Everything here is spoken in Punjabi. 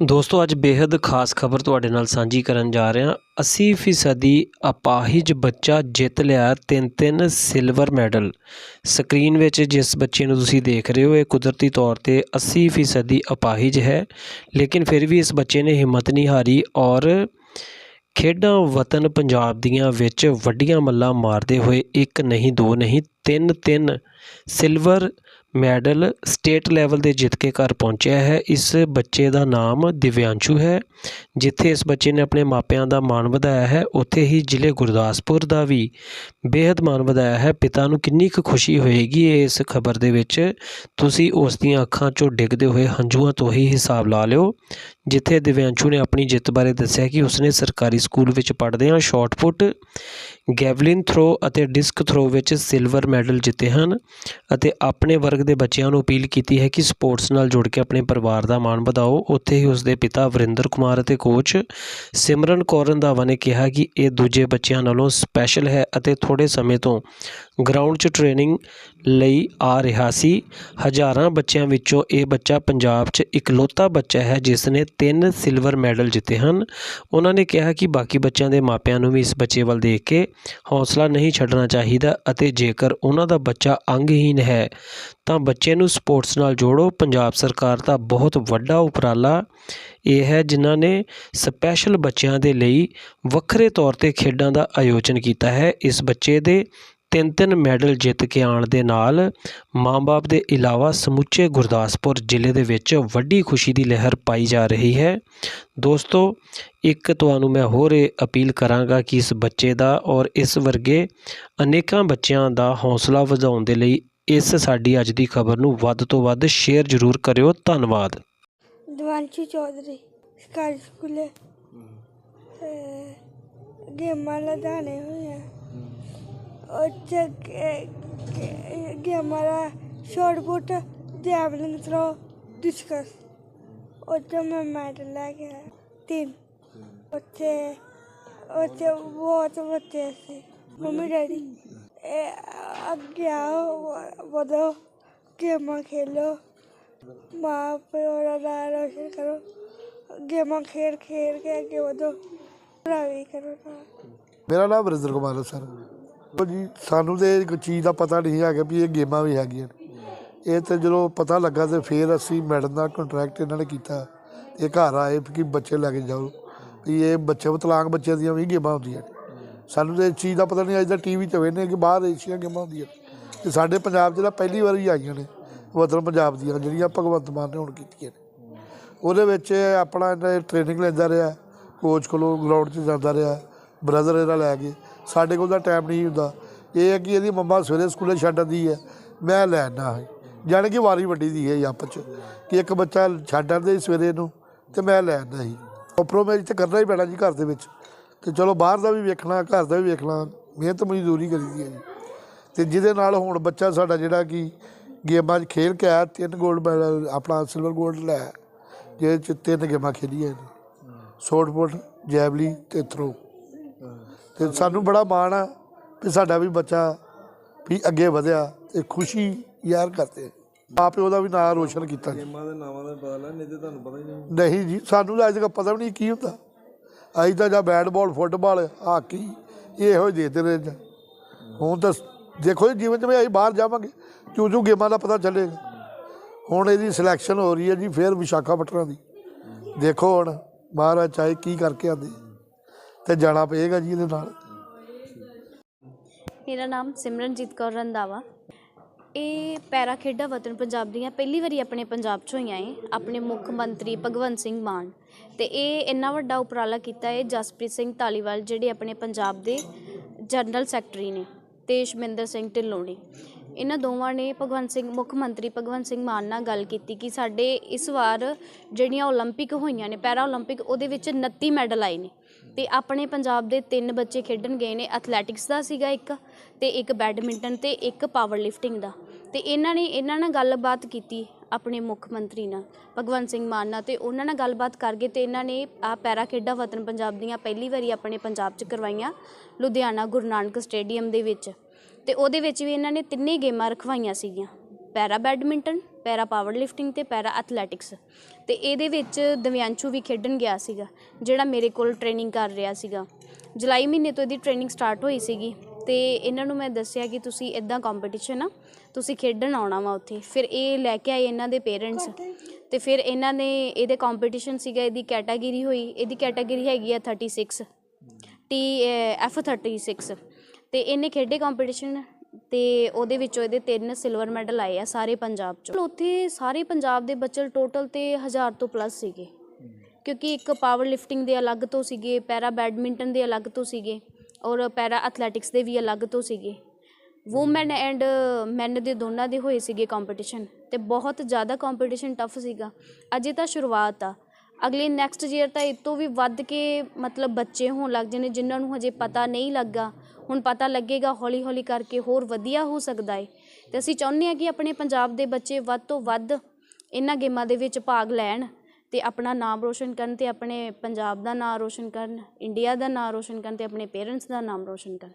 ਦੋਸਤੋ, ਅੱਜ ਬੇहद ਖਾਸ ਖਬਰ ਤੁਹਾਡੇ ਨਾਲ ਸਾਂਝੀ ਕਰਨ ਜਾ ਰਹੇ ਹਾਂ। 80% ਅਪਾਹਿਜ ਬੱਚਾ ਜਿੱਤ ਲਿਆ ਤਿੰਨ ਤਿੰਨ ਸਿਲਵਰ ਮੈਡਲ। ਸਕਰੀਨ ਵਿੱਚ ਜਿਸ ਬੱਚੇ ਨੂੰ ਤੁਸੀਂ ਦੇਖ ਰਹੇ ਹੋ, ਇਹ ਕੁਦਰਤੀ ਤੌਰ ਤੇ 80% ਅਪਾਹਿਜ ਹੈ। ਲੇਕਿਨ ਫਿਰ ਵੀ ਇਸ ਬੱਚੇ ਨੇ ਹਿੰਮਤ ਨਹੀਂ ਹਾਰੀ ਔਰ ਖੇਡਾਂ ਵਤਨ ਪੰਜਾਬ ਦੀਆਂ ਵਿੱਚ ਵੱਡੀਆਂ ਮੱਲਾਂ ਮਾਰਦੇ ਹੋਏ ਇੱਕ ਨਹੀਂ, ਦੋ ਨਹੀਂ, ਤਿੰਨ ਤਿੰਨ ਸਿਲਵਰ ਮੈਡਲ ਸਟੇਟ ਲੈਵਲ 'ਤੇ ਜਿੱਤ ਕੇ ਘਰ ਪਹੁੰਚਿਆ ਹੈ। ਇਸ ਬੱਚੇ ਦਾ ਨਾਮ ਦਿਵਿਆਂਸ਼ੂ ਹੈ, ਜਿੱਥੇ ਇਸ ਬੱਚੇ ਨੇ ਆਪਣੇ ਮਾਪਿਆਂ ਦਾ ਮਾਣ ਵਧਾਇਆ ਹੈ। ਉੱਥੇ ਹੀ ਜ਼ਿਲ੍ਹੇ ਗੁਰਦਾਸਪੁਰ ਦਾ ਵੀ ਬੇਹੱਦ ਮਾਣ ਵਧਾਇਆ ਹੈ। ਪਿਤਾ ਨੂੰ ਕਿੰਨੀ ਕੁ ਖੁਸ਼ੀ ਹੋਏਗੀ ਇਸ ਖਬਰ ਦੇ ਵਿੱਚ, ਤੁਸੀਂ ਉਸ ਦੀਆਂ ਅੱਖਾਂ 'ਚੋਂ ਡਿੱਗਦੇ ਹੋਏ ਹੰਝੂਆਂ ਤੋਂ ਹੀ ਹਿਸਾਬ ਲਾ ਲਿਓ। ਜਿੱਥੇ ਦਿਵਿਆਂਸ਼ੂ ਨੇ ਆਪਣੀ ਜਿੱਤ ਬਾਰੇ ਦੱਸਿਆ ਕਿ ਉਸਨੇ ਸਰਕਾਰੀ ਸਕੂਲ ਵਿੱਚ ਪੜ੍ਹਦਿਆਂ ਸ਼ਾਟ ਗੈਵਲਿਨ ਥਰੋ ਅਤੇ ਡਿਸਕ ਥਰੋ ਵਿੱਚ ਸਿਲਵਰ ਮੈਡਲ ਜਿੱਤੇ ਹਨ ਅਤੇ ਆਪਣੇ ਵਰਗ ਦੇ ਬੱਚਿਆਂ ਨੂੰ ਅਪੀਲ ਕੀਤੀ ਹੈ ਕਿ ਸਪੋਰਟਸ ਨਾਲ ਜੁੜ ਕੇ ਆਪਣੇ ਪਰਿਵਾਰ ਦਾ ਮਾਣ ਵਧਾਓ। ਉੱਥੇ ਹੀ ਉਸਦੇ ਪਿਤਾ ਵਰਿੰਦਰ ਕੁਮਾਰ ਅਤੇ ਕੋਚ ਸਿਮਰਨ ਕੌਰ ਰੰਧਾਵਾ ਨੇ ਕਿਹਾ ਕਿ ਇਹ ਦੂਜੇ ਬੱਚਿਆਂ ਨਾਲੋਂ ਸਪੈਸ਼ਲ ਹੈ ਅਤੇ ਥੋੜ੍ਹੇ ਸਮੇਂ ਤੋਂ ਗਰਾਊਂਡ 'ਚ ਟ੍ਰੇਨਿੰਗ ਲਈ ਆ ਰਿਹਾ ਸੀ। ਹਜ਼ਾਰਾਂ ਬੱਚਿਆਂ ਵਿੱਚੋਂ ਇਹ ਬੱਚਾ ਪੰਜਾਬ 'ਚ ਇਕਲੌਤਾ ਬੱਚਾ ਹੈ ਜਿਸ ਨੇ ਤਿੰਨ ਸਿਲਵਰ ਮੈਡਲ ਜਿੱਤੇ ਹਨ। ਉਹਨਾਂ ਨੇ ਕਿਹਾ ਕਿ ਬਾਕੀ ਬੱਚਿਆਂ ਦੇ ਮਾਪਿਆਂ ਨੂੰ ਵੀ ਇਸ ਬੱਚੇ ਵੱਲ ਦੇਖ ਕੇ ਹੌਸਲਾ ਨਹੀਂ ਛੱਡਣਾ ਚਾਹੀਦਾ ਅਤੇ ਜੇਕਰ ਉਹਨਾਂ ਦਾ ਬੱਚਾ ਅੰਗਹੀਨ ਹੈ, ਤਾਂ ਬੱਚੇ ਨੂੰ ਸਪੋਰਟਸ ਨਾਲ ਜੋੜੋ। ਪੰਜਾਬ ਸਰਕਾਰ ਦਾ ਬਹੁਤ ਵੱਡਾ ਉਪਰਾਲਾ ਇਹ ਹੈ, ਜਿਨ੍ਹਾਂ ਨੇ ਸਪੈਸ਼ਲ ਬੱਚਿਆਂ ਦੇ ਲਈ ਵੱਖਰੇ ਤੌਰ ਤੇ ਖੇਡਾਂ ਦਾ ਆਯੋਜਨ ਕੀਤਾ ਹੈ। ਇਸ ਬੱਚੇ ਦੇ ਤਿੰਨ ਤਿੰਨ ਮੈਡਲ ਜਿੱਤ ਕੇ ਆਉਣ ਦੇ ਨਾਲ ਮਾਂ-ਬਾਪ ਦੇ ਇਲਾਵਾ ਸਮੁੱਚੇ ਗੁਰਦਾਸਪੁਰ ਜ਼ਿਲ੍ਹੇ ਦੇ ਵਿੱਚ ਵੱਡੀ ਖੁਸ਼ੀ ਦੀ ਲਹਿਰ ਪਾਈ ਜਾ ਰਹੀ ਹੈ। ਦੋਸਤੋ, ਇੱਕ ਤੁਹਾਨੂੰ ਮੈਂ ਹੋਰ ਇਹ ਅਪੀਲ ਕਰਾਂਗਾ ਕਿ ਇਸ ਬੱਚੇ ਦਾ ਔਰ ਇਸ ਵਰਗੇ ਅਨੇਕਾਂ ਬੱਚਿਆਂ ਦਾ ਹੌਸਲਾ ਵਧਾਉਣ ਦੇ ਲਈ ਇਸ ਸਾਡੀ ਅੱਜ ਦੀ ਖਬਰ ਨੂੰ ਵੱਧ ਤੋਂ ਵੱਧ ਸ਼ੇਅਰ ਜ਼ਰੂਰ ਕਰਿਓ। ਧੰਨਵਾਦ। ਦਿਵਾਂਸ਼ੀ ਚੌਧਰੀ, ਸਰਕਾਰੀ ਸਕੂਲੇ ਗੇਮਾਂ ਲਗਾਣੇ ਹੋਏ ਆ ਉੱਥੇ ਗੇ- ਗੇ- ਗੇਮਾਂ ਦਾ short put javelin throw discus ਉੱਥੇ ਮੈਂ ਮੈਡਲ ਲੈ ਕੇ ਆਇਆ ਤਿੰਨ ਉੱਥੇ ਉੱਥੇ ਬਹੁਤ ਬੱਚੇ ਸੀ ਮੰਮੀ ਡੈਡੀ ਇਹ ਅੱਗੇ ਆਓ ਵਧੋ ਗੇਮਾਂ ਖੇਲੋ ਮਾਂ ਪਿਓ ਦਾ ਨਾਂ ਰੋਸ਼ਨ ਕਰੋ ਗੇਮਾਂ ਖੇਡ ਖੇਡ ਕੇ ਅੱਗੇ ਵਧੋ ਪੜ੍ਹਾਈ ਕਰੋ ਜੀ, ਸਾਨੂੰ ਤੇ ਕੋਈ ਚੀਜ਼ ਦਾ ਪਤਾ ਨਹੀਂ ਹੈਗਾ ਵੀ ਇਹ ਗੇਮਾਂ ਵੀ ਹੈਗੀਆਂ ਇਹ ਤੇ ਜਦੋਂ ਪਤਾ ਲੱਗਾ ਤੇ ਫਿਰ ਅਸੀਂ ਮੈਡਮ ਦਾ ਕੰਟਰੈਕਟ ਇਹਨਾਂ ਨੇ ਕੀਤਾ। ਇਹ ਘਰ ਆਏ ਕਿ ਬੱਚੇ ਲੈ ਕੇ ਜਾਓ। ਵੀ ਇਹ ਬੱਚੇ ਵਿਕਲਾਂਗ ਬੱਚਿਆਂ ਦੀਆਂ ਵੀ ਗੇਮਾਂ ਹੁੰਦੀਆਂ ਨੇ। ਸਾਨੂੰ ਤੇ ਇਸ ਚੀਜ਼ ਦਾ ਪਤਾ ਨਹੀਂ, ਅੱਜ ਦਾ ਟੀਵੀ 'ਤੇ ਵੇਖਦੇ ਕਿ ਬਾਹਰ ਏਸ਼ੀਆ ਗੇਮਾਂ ਹੁੰਦੀਆਂ ਨੇ। ਤੇ ਸਾਡੇ ਪੰਜਾਬ 'ਚ ਤਾਂ ਪਹਿਲੀ ਵਾਰੀ ਆਈਆਂ ਨੇ, ਵਤਨ ਪੰਜਾਬ ਦੀਆਂ, ਜਿਹੜੀਆਂ ਭਗਵੰਤ ਮਾਨ ਨੇ ਹੁਣ ਕੀਤੀਆਂ ਨੇ। ਉਹਦੇ ਵਿੱਚ ਆਪਣਾ ਟ੍ਰੇਨਿੰਗ ਲੈਂਦਾ ਰਿਹਾ ਕੋਚ ਕੋਲੋਂ ਗਰਾਊਂਡ 'ਚ ਜਾਂਦਾ ਰਿਹਾ ਬ੍ਰਦਰ ਇਹਦਾ ਲੈ ਕੇ। ਸਾਡੇ ਕੋਲ ਤਾਂ ਟਾਈਮ ਨਹੀਂ ਹੁੰਦਾ। ਇਹ ਹੈ ਕਿ ਇਹਦੀ ਮੰਮਾ ਸਵੇਰੇ ਸਕੂਲੇ ਛੱਡ ਆਉਂਦੀ ਹੈ। ਮੈਂ ਲੈ ਆਉਂਦਾ ਹਾਂ। ਜਾਣੀ ਕਿ ਵਾਰੀ ਵੱਡੀ ਦੀ ਹੈ ਆਪਸ 'ਚ ਕਿ ਇੱਕ ਬੱਚਾ ਛੱਡ ਆਉਂਦੇ ਸੀ ਸਵੇਰੇ ਨੂੰ ਤੇ ਮੈਂ ਲੈ ਆਉਂਦਾ ਸੀ। ਕੰਪਰੋਮਾਈਜ਼ ਤੇ ਕਰਨਾ ਹੀ ਪੈਣਾ ਜੀ ਘਰ ਦੇ ਵਿੱਚ। ਤੇ ਚਲੋ ਬਾਹਰ ਦਾ ਵੀ ਵੇਖਣਾ ਘਰ ਦਾ ਵੀ ਵੇਖਣਾ ਮਿਹਨਤ ਮਜ਼ਦੂਰੀ ਕਰੀਦੀ ਹੈ ਜੀ। ਤੇ ਜਿਹਦੇ ਨਾਲ ਹੁਣ ਬੱਚਾ ਸਾਡਾ ਜਿਹੜਾ ਕਿ ਗੇਮਾਂ 'ਚ ਖੇਲ ਕੇ ਆਇਆ ਤਿੰਨ 골ਡ ਮੈਡਲ ਆਪਣਾ ਸਿਲਵਰ 골ਡ ਲੈ ਜਿਹਦੇ 'ਚ ਤਿੰਨ ਗੇਮਾਂ ਖੇਡੀਆਂ ਨੇ ਸ਼ਾਟ ਪੁੱਟ ਜੈਵਲੀ ਤੇ ਥਰੋ ਤੇ ਸਾਨੂੰ ਬੜਾ ਮਾਣ ਆ ਕਿ ਸਾਡਾ ਵੀ ਬੱਚਾ ਵੀ ਅੱਗੇ ਵਧਿਆ ਤੇ ਖੁਸ਼ੀ ਯਾਰ ਕਰਦੇ ਮਾਂ ਪਿਓ ਦਾ ਵੀ ਨਾਮ ਰੋਸ਼ਨ ਕੀਤਾ ਜੀ। ਗੇਮਾਂ ਦੇ ਨਾਵਾਂ ਦਾ ਪਤਾ ਲੈ ਨਹੀਂ ਤੇ ਤੁਹਾਨੂੰ ਪਤਾ ਹੀ ਨਹੀਂ। ਨਹੀਂ ਜੀ ਸਾਨੂੰ ਤਾਂ ਅੱਜ ਤੱਕ ਪਤਾ ਵੀ ਨਹੀਂ ਕੀ ਹੁੰਦਾ। ਅਸੀਂ ਤਾਂ ਜਾਂ ਬੈਟਬਾਲ ਫੁੱਟਬਾਲ ਹਾਕੀ ਇਹੋ ਹੀ ਦੇਖਦੇ ਰਹੇ ਹੁਣ ਤਾਂ ਦੇਖੋ ਜੀ ਜੀਵਨ 'ਚ ਵੀ ਅਸੀਂ ਬਾਹਰ ਜਾਵਾਂਗੇ ਚੂ ਚੂ ਗੇਮਾਂ ਦਾ ਪਤਾ ਚੱਲੇਗਾ ਹੁਣ ਇਹਦੀ ਸਿਲੈਕਸ਼ਨ ਹੋ ਰਹੀ ਹੈ ਜੀ ਫਿਰ ਵਿਸ਼ਾਖਾਪਟਨਮ ਦੀ। ਦੇਖੋ ਹੁਣ ਮਹਾਰਾਜ ਚਾਹੇ ਕੀ ਕਰਕੇ ਆਂਦੇ ਤੇ ਜਾਣਾ ਪਏਗਾ ਜੀ ਇਹਦੇ ਨਾਲ ਮੇਰਾ ਨਾਮ ਸਿਮਰਨਜੀਤ ਕੌਰ ਰੰਦਾਵਾ ਇਹ ਪੈਰਾ ਖੇਡਾਂ ਵਤਨ ਪੰਜਾਬ ਦੀਆਂ ਪਹਿਲੀ ਵਾਰੀ ਆਪਣੇ ਪੰਜਾਬ 'ਚ ਹੋਈਆਂ ਏ ਆਪਣੇ ਮੁੱਖ ਮੰਤਰੀ ਭਗਵੰਤ ਸਿੰਘ ਮਾਨ ਤੇ ਇਹ ਇੰਨਾ ਵੱਡਾ ਉਪਰਾਲਾ ਕੀਤਾ ਹੈ ਜਸਪ੍ਰੀਤ ਸਿੰਘ ਧਾਲੀਵਾਲ ਜਿਹੜੇ ਆਪਣੇ ਪੰਜਾਬ ਦੇ ਜਨਰਲ ਸੈਕਟਰੀ ਨੇ ਤੇ ਸ਼ਮਿੰਦਰ ਸਿੰਘ ਢਿੱਲੋਂ ਨੇ ਇਹਨਾਂ ਦੋਵਾਂ ਨੇ ਭਗਵੰਤ ਸਿੰਘ ਮੁੱਖ ਮੰਤਰੀ ਭਗਵੰਤ ਸਿੰਘ ਮਾਨ ਨਾਲ ਗੱਲ ਕੀਤੀ ਕਿ ਸਾਡੇ ਇਸ ਵਾਰ ਜਿਹੜੀਆਂ 올림픽 ਹੋਈਆਂ ਨੇ ਪੈਰਾ 올림픽 ਉਹਦੇ ਵਿੱਚ 29 ਮੈਡਲ ਆਏ ਨੇ ਤੇ ਆਪਣੇ ਪੰਜਾਬ ਦੇ ਤਿੰਨ ਬੱਚੇ ਖੇਡਣ ਗਏ ਨੇ ਐਥਲੈਟਿਕਸ ਦਾ ਸੀਗਾ ਇੱਕ ਤੇ ਇੱਕ ਬੈਡਮਿੰਟਨ ਤੇ ਇੱਕ ਪਾਵਰ ਲਿਫਟਿੰਗ ਦਾ। ਤੇ ਇਹਨਾਂ ਨੇ, ਇਹਨਾਂ ਨਾਲ ਗੱਲਬਾਤ ਕੀਤੀ ਆਪਣੇ ਮੁੱਖ ਮੰਤਰੀ ਨਾਲ, ਭਗਵੰਤ ਸਿੰਘ ਮਾਨ ਨਾਲ ਤੇ ਉਹਨਾਂ ਨਾਲ ਗੱਲਬਾਤ ਕਰਕੇ ਤੇ ਇਹਨਾਂ ਨੇ ਆ ਪੈਰਾ ਖੇਡਾਂ ਵਤਨ ਪੰਜਾਬ ਦੀਆਂ ਪਹਿਲੀ ਵਾਰੀ ਆਪਣੇ ਪੰਜਾਬ 'ਚ ਕਰਵਾਈਆਂ, ਲੁਧਿਆਣਾ ਗੁਰੂ ਨਾਨਕ ਸਟੇਡੀਅਮ ਦੇ ਵਿੱਚ। ਤੇ ਉਹਦੇ ਵਿੱਚ ਵੀ ਇਹਨਾਂ ਨੇ ਤਿੰਨੇ ਗੇਮਾਂ ਰਖਵਾਈਆਂ ਸੀਗੀਆਂ। Para badminton, para power lifting ਤੇ ਪੈਰਾ ਐਥਲੈਟਿਕਸ। ਤੇ ਇਹਦੇ ਵਿੱਚ ਦਿਵਿਆਂਸ਼ੂ ਵੀ ਖੇਡਣ ਗਿਆ ਸੀਗਾ, ਜਿਹੜਾ ਮੇਰੇ ਕੋਲ ਟ੍ਰੇਨਿੰਗ ਕਰ ਰਿਹਾ ਸੀਗਾ। ਜੁਲਾਈ ਮਹੀਨੇ ਤੋਂ ਇਹਦੀ ਟ੍ਰੇਨਿੰਗ ਸਟਾਰਟ ਹੋਈ ਸੀਗੀ ਤੇ ਇਹਨਾਂ ਨੂੰ ਮੈਂ ਦੱਸਿਆ ਕਿ ਤੁਸੀਂ ਇਦਾਂ ਕੰਪੀਟੀਸ਼ਨ ਆ, ਤੁਸੀਂ ਖੇਡਣ ਆਉਣਾ ਵਾ ਉੱਥੇ। ਫਿਰ ਇਹ ਲੈ ਕੇ ਆਏ ਇਹਨਾਂ ਦੇ ਪੇਰੈਂਟਸ ਤੇ ਫਿਰ ਇਹਨਾਂ ਨੇ, ਇਹਦੇ ਕੰਪੀਟੀਸ਼ਨ ਸੀਗਾ, ਇਹਦੀ ਕੈਟਾਗਰੀ ਹੋਈ। ਇਹਦੀ ਕੈਟਾਗਰੀ ਹੈਗੀ ਆ 36 ਟੀ ਐਫ 36 ਤੇ ਇਹਨੇ ਖੇਡੇ ਕੰਪੀਟੀਸ਼ਨ ਤੇ ਉਹਦੇ ਵਿੱਚੋਂ ਇਹਦੇ ਤਿੰਨ ਸਿਲਵਰ ਮੈਡਲ ਆਏ ਆ ਸਾਰੇ ਪੰਜਾਬ ਚੋਂ। ਉੱਥੇ ਸਾਰੇ ਪੰਜਾਬ ਦੇ ਬੱਚੇ ਟੋਟਲ ਤੇ 1000 ਤੋਂ ਪਲੱਸ ਸੀਗੇ। ਕਿਉਂਕਿ ਇੱਕ ਪਾਵਰ ਲਿਫਟਿੰਗ ਦੇ ਅਲੱਗ ਤੋਂ ਸੀਗੇ, ਪੈਰਾ ਬੈਡਮਿੰਟਨ ਦੇ ਅਲੱਗ ਤੋਂ ਸੀਗੇ ਔਰ ਪੈਰਾ ਐਥਲੈਟਿਕਸ ਦੇ ਵੀ ਅਲੱਗ ਤੋਂ ਸੀਗੇ। ਵੂਮਨ ਐਂਡ ਮੈਨ ਦੇ ਦੋਨਾਂ ਦੇ ਹੋਏ ਸੀਗੇ ਕੰਪੀਟੀਸ਼ਨ ਤੇ ਬਹੁਤ ਜ਼ਿਆਦਾ ਕੰਪੀਟੀਸ਼ਨ ਟਫ ਸੀਗਾ। ਅਜੇ ਤਾਂ ਸ਼ੁਰੂਆਤ ਆ। ਅਗਲੇ ਨੈਕਸਟ ਈਅਰ ਤਾਂ ਇਹ ਤੋਂ ਵੀ ਵੱਧ ਕੇ ਮਤਲਬ ਬੱਚੇ ਹੋਣ ਲੱਗ ਜਾਣੇ ਜਿਨ੍ਹਾਂ ਨੂੰ ਹਜੇ ਪਤਾ ਨਹੀਂ ਲੱਗਾ। ਹੁਣ ਪਤਾ ਲੱਗੇਗਾ ਹੌਲੀ ਹੌਲੀ ਕਰਕੇ ਹੋਰ ਵਧੀਆ ਹੋ ਸਕਦਾ ਏ। ਤੇ ਅਸੀਂ ਚਾਹੁੰਦੇ ਹਾਂ ਕਿ ਆਪਣੇ ਪੰਜਾਬ ਦੇ ਬੱਚੇ ਵੱਧ ਤੋਂ ਵੱਧ ਇਹਨਾਂ ਗੇਮਾਂ ਦੇ ਵਿੱਚ ਭਾਗ ਲੈਣ ਤੇ ਆਪਣਾ ਨਾਮ ਰੋਸ਼ਨ ਕਰਨ ਤੇ ਆਪਣੇ ਪੰਜਾਬ ਦਾ ਨਾਮ ਰੋਸ਼ਨ ਕਰਨ, ਇੰਡੀਆ ਦਾ ਨਾਮ ਰੋਸ਼ਨ ਕਰਨ ਤੇ ਆਪਣੇ ਪੇਰੈਂਟਸ ਦਾ ਨਾਮ ਰੋਸ਼ਨ ਕਰਨ।